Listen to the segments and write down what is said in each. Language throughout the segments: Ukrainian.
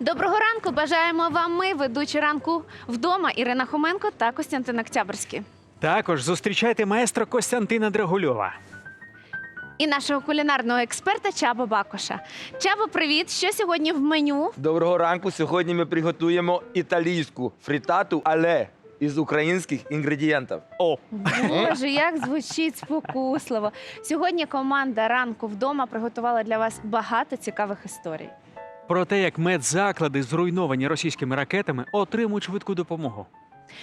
Доброго ранку! Бажаємо вам ми, ведучі ранку вдома Ірина Хоменко та Костянтин Октябрьський. Також зустрічайте маестро Костянтина Драгульова. І нашого кулінарного експерта Чабо Бакоша. Чабо, привіт! Що сьогодні в меню? Доброго ранку. Сьогодні ми приготуємо італійську фрітату, але із українських інгредієнтів. О, Боже, як звучить спокусливо. Сьогодні команда ранку вдома приготувала для вас багато цікавих історій. Про те, як медзаклади, зруйновані російськими ракетами, отримують швидку допомогу.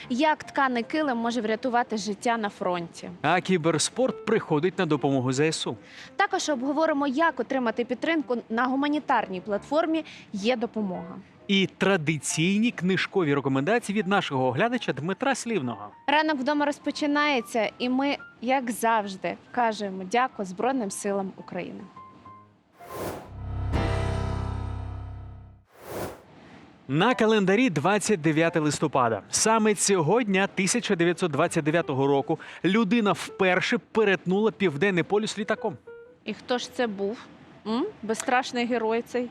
Як тканий килим може врятувати життя на фронті? А кіберспорт приходить на допомогу ЗСУ. Також обговоримо, як отримати підтримку на гуманітарній платформі Є допомога. І традиційні книжкові рекомендації від нашого оглядача Дмитра Слівного. Ранок вдома розпочинається, і ми, як завжди, кажемо дякую Збройним силам України. На календарі 29 листопада. Саме цього дня 1929 року людина вперше перетнула південний полюс літаком. І хто ж це був? М? Безстрашний герой цей.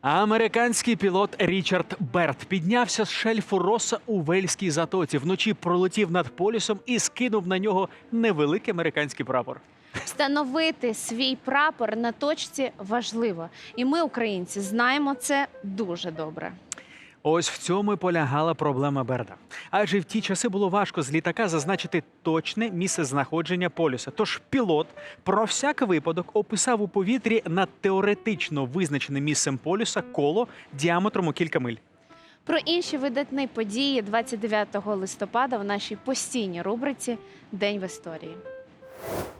Американський пілот Річард Берт піднявся з шельфу Роса у Вельській затоці. Вночі пролетів над полюсом і скинув на нього невеликий американський прапор. Встановити свій прапор на точці важливо. І ми, українці, знаємо це дуже добре. Ось в цьому і полягала проблема Берда. Адже в ті часи було важко з літака зазначити точне місце знаходження полюса. Тож пілот про всяк випадок описав у повітрі над теоретично визначеним місцем полюса коло діаметром у кілька миль. Про інші видатні події 29 листопада в нашій постійній рубриці День в історії. –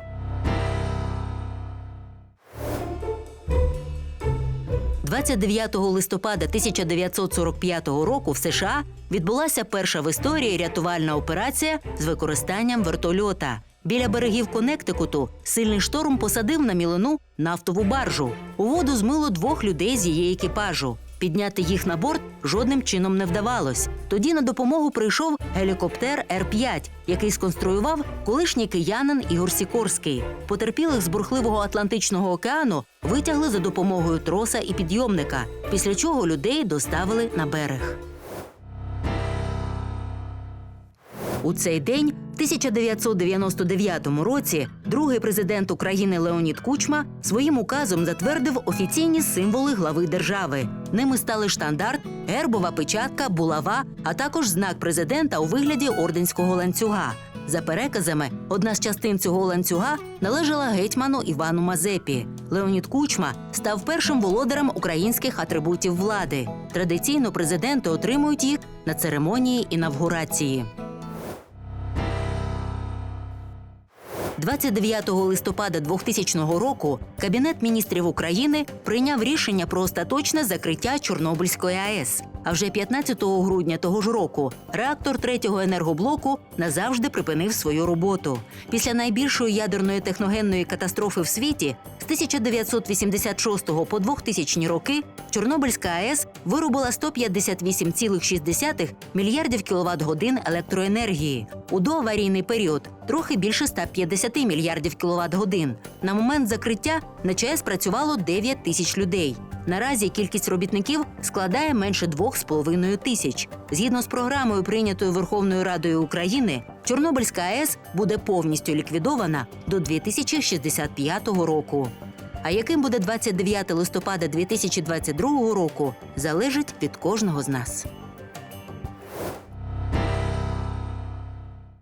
29 листопада 1945 року в США відбулася перша в історії рятувальна операція з використанням вертольота. Біля берегів Коннектикуту сильний шторм посадив на мілину нафтову баржу. У воду змило двох людей з її екіпажу. Підняти їх на борт жодним чином не вдавалось. Тоді на допомогу прийшов гелікоптер Р-5, який сконструював колишній киянин Ігор Сікорський. Потерпілих з бурхливого Атлантичного океану витягли за допомогою троса і підйомника, після чого людей доставили на берег. У цей день, в 1999 році, другий президент України Леонід Кучма своїм указом затвердив офіційні символи глави держави. Ними стали штандарт, гербова печатка, булава, а також знак президента у вигляді орденського ланцюга. За переказами, одна з частин цього ланцюга належала гетьману Івану Мазепі. Леонід Кучма став першим володарем українських атрибутів влади. Традиційно президенти отримують їх на церемонії інавгурації. 29 листопада 2000 року Кабінет міністрів України прийняв рішення про остаточне закриття Чорнобильської АЕС. А вже 15 грудня того ж року реактор третього енергоблоку назавжди припинив свою роботу. Після найбільшої ядерної техногенної катастрофи в світі 1986 по 2000 роки Чорнобильська АЕС виробила 158,6 мільярдів кіловат годин електроенергії. У доаварійний період трохи більше 150 мільярдів кіловат годин. На момент закриття на ЧАЕС працювало 9 тисяч людей. Наразі кількість робітників складає менше 2,5 тисяч. Згідно з програмою, прийнятою Верховною Радою України, Чорнобильська АЕС буде повністю ліквідована до 2065 року. А яким буде 29 листопада 2022 року, залежить від кожного з нас.